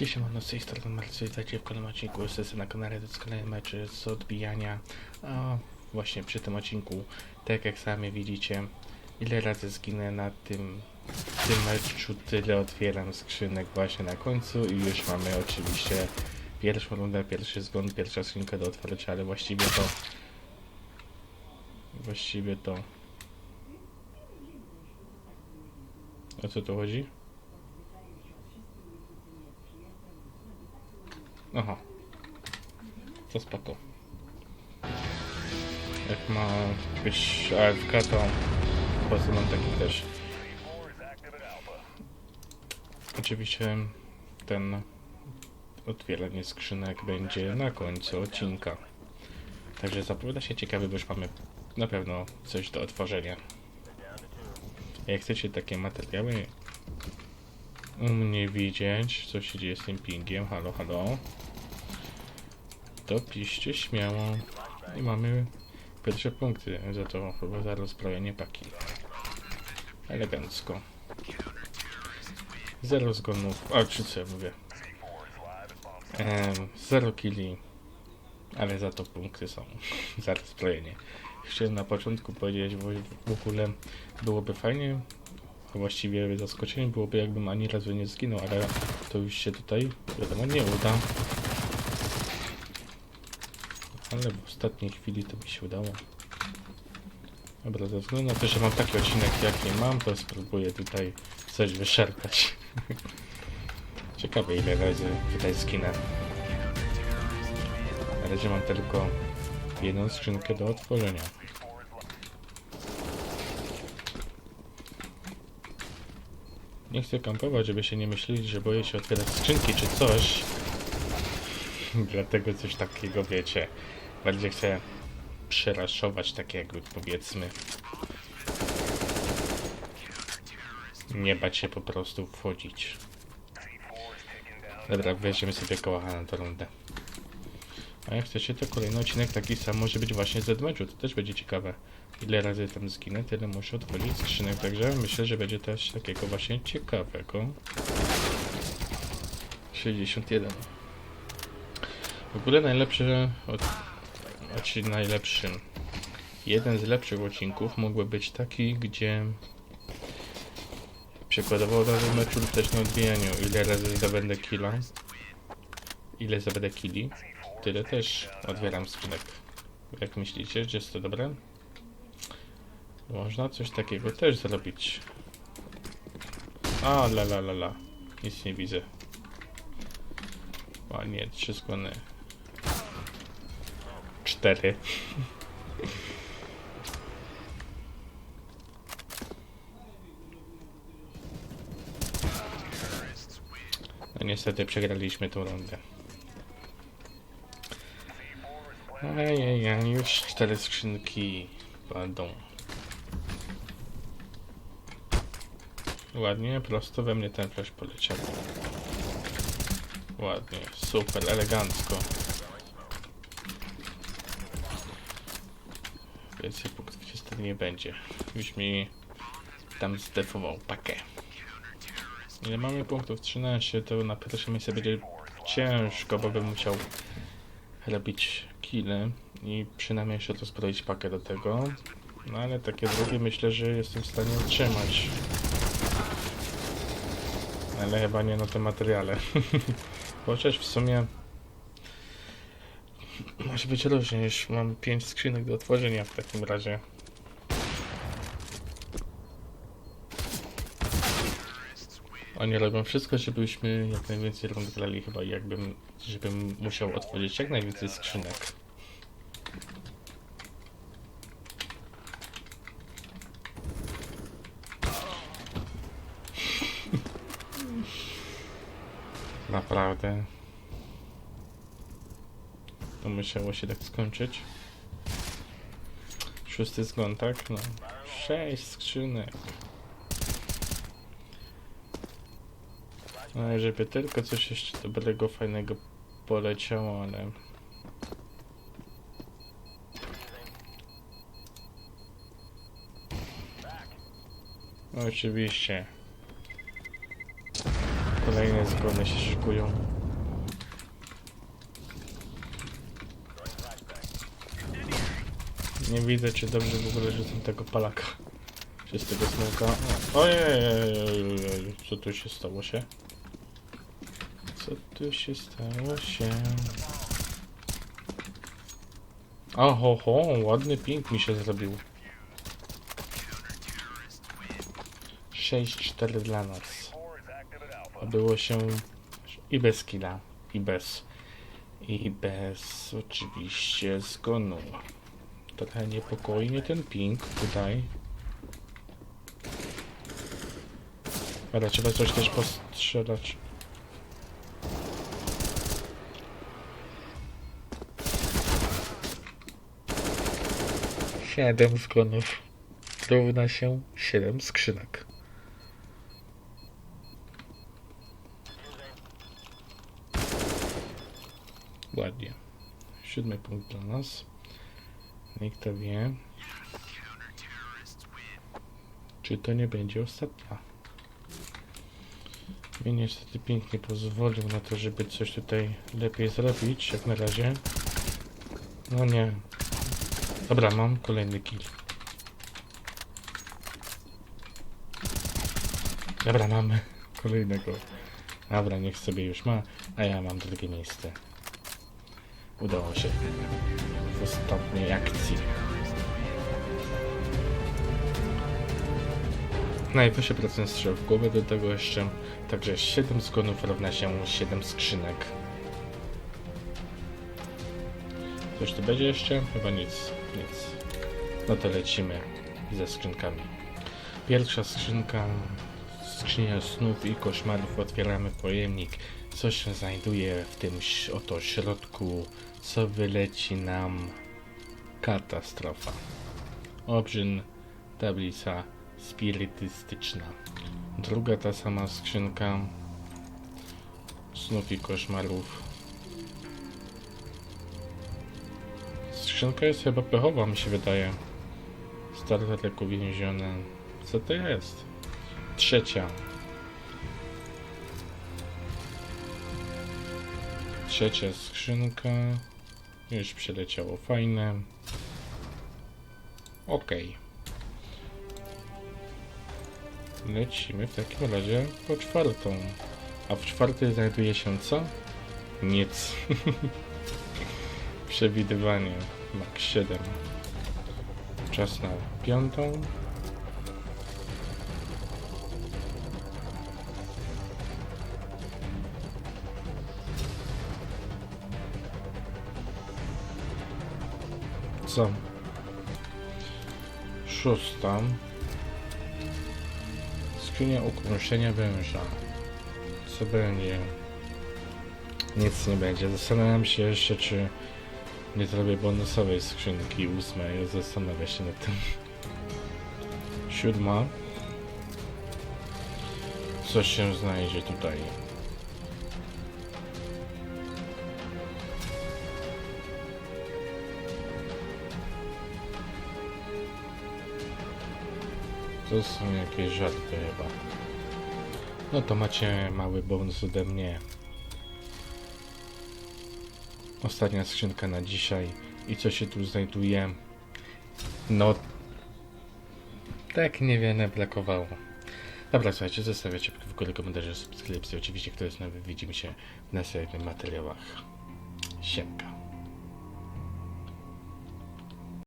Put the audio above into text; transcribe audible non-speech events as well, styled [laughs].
Cześć, mam z tej strony Marcy, witajcie w kolejnym odcinku SSS na kanale, to jest kolejny mecz z odbijania. A właśnie przy tym odcinku, tak jak sami widzicie, ile razy zginę na tym, tym meczu, tyle otwieram skrzynek właśnie na końcu i już mamy oczywiście pierwszą rundę, pierwszy zgon, pierwsza skrzynka do otwarcia, ale właściwie to... Właściwie to... O co tu chodzi? Aha. To spoko. Jak ma być AFK, to po prostu mam taki też. Oczywiście ten otwieranie skrzynek będzie na końcu odcinka. Także zapowiada się ciekawy, bo już mamy na pewno coś do otworzenia. Jak chcecie takie materiały u mnie widzieć, co się dzieje z tym pingiem, halo, halo, to piszcie śmiało. I mamy pierwsze punkty za to chyba za rozbrojenie paki. Elegancko. Zero zgonów, a czy co ja mówię? Em, zero killi, ale za to punkty są [laughs] za rozbrojenie. Chciałem na początku powiedzieć, bo w ogóle byłoby fajnie, a właściwie zaskoczeniem byłoby jakbym ani razu nie zginął, ale to już się tutaj wiadomo nie uda. Ale w ostatniej chwili to mi się udało. Dobra, ze względu na to, że mam taki odcinek jaki mam, to spróbuję tutaj coś wyszarpać. [laughs] Ciekawe ile razy tutaj zginę. Na razie mam tylko jedną skrzynkę do otworzenia. Nie chcę kampować, żeby się nie myśleli, że boję się otwierać skrzynki czy coś. Dlatego coś takiego wiecie. Bardziej chcę przeraszować, tak jakby powiedzmy. Nie bać się po prostu wchodzić. Dobra, weźmiemy sobie kołacha na tę rundę. A jak chcecie, to kolejny odcinek taki sam może być właśnie z meczu. To też będzie ciekawe. Ile razy tam zginę, tyle muszę otworzyć skrzynek. Także myślę, że będzie też takiego właśnie ciekawego. 61. W ogóle najlepszy od... Znaczy najlepszy. Jeden z lepszych odcinków mógłby być taki, gdzie przykładowo na meczu też na odbijaniu. Ile razy zdobędę killa, ile zdobędę killi, tyle też otwieram skrzynek. Jak myślicie, że jest to dobre? Można coś takiego też zrobić. A, la la la la. Nic nie widzę. A nie, trzy skłony. Cztery. [laughs] No niestety przegraliśmy tą rundę. Ajajaj, już cztery skrzynki padą. Ładnie, prosto we mnie ten flash poleciał. Ładnie, super, elegancko. Więcej punktów niestety nie będzie. Już mi tam zdefował pakę. Ile mamy punktów? 13, to na pierwszym miejscu będzie ciężko, bo bym musiał robić kile i przynajmniej jeszcze to zbroić pakę do tego. No ale takie drugie myślę, że jestem w stanie utrzymać. Ale chyba nie na tym materiale. [laughs] Chociaż w sumie może być różnie, już mam 5 skrzynek do otworzenia w takim razie. Oni robią wszystko, żebyśmy jak najwięcej rund chyba jakbym, żebym musiał otworzyć jak najwięcej skrzynek. Naprawdę. To musiało się tak skończyć. Szósty zgon, tak? No. Sześć skrzynek. No i żeby tylko coś jeszcze dobrego, fajnego poleciało, ale... Oczywiście. Kolejne zgony się szykują. Nie widzę, czy dobrze w ogóle rzucam tego palaka. Czy z tego smoka. Ojej, co tu się stało się? Co tu się stało się? Oho, ho, ładny ping mi się zrobił. 6-4 dla nas. Obyło się i bez killa, i bez. I bez oczywiście zgonu. Trochę niepokojnie ten ping tutaj. Ale trzeba coś też postrzelać. Siedem zgonów równa się siedem skrzynek. Ładnie. Siódmy punkt dla nas. Nikt to wie. Czy to nie będzie ostatnia? Mi niestety pięknie pozwolił na to, żeby coś tutaj lepiej zrobić, jak na razie. No nie. Dobra, mam kolejny kill. Dobra, mamy [laughs] kolejnego. Dobra, niech sobie już ma, a ja mam drugie miejsce. Udało się w ostatniej akcji. I 8% strzał w głowę, do tego jeszcze także 7 zgonów równa się 7 skrzynek. Coś tu będzie jeszcze? Chyba nic, nic. No to lecimy ze skrzynkami. Pierwsza skrzynka, skrzynia snów i koszmarów, otwieramy pojemnik. Co się znajduje w tym oto środku, co wyleci nam? Katastrofa. Obrzyn, tablica spirytystyczna. Druga ta sama skrzynka snów i koszmarów. Skrzynka jest chyba pechowa, mi się wydaje. Starterek uwięziony. Co to jest? Trzecia. Trzecia skrzynka. Już przeleciało fajne. Okej. Lecimy w takim razie po czwartą. A w czwartej znajduje się co? Nic. [laughs] Przewidywanie. Max 7. Czas na piątą. Co? Szósta. Skrzynia ukąszenia węża. Co będzie? Nic nie będzie. Zastanawiam się jeszcze, czy nie zrobię bonusowej skrzynki ósmej. Zastanawiam się nad tym. Siódma. Co się znajdzie tutaj? To są jakieś żarty chyba. No to macie mały bonus ode mnie. Ostatnia skrzynka na dzisiaj. I co się tu znajduje? No... Tak niewiele brakowało. Dobra, słuchajcie, zostawiacie w górę komentarze, subskrypcje. Oczywiście, kto jest nowy, widzimy się w następnych materiałach. Siemka.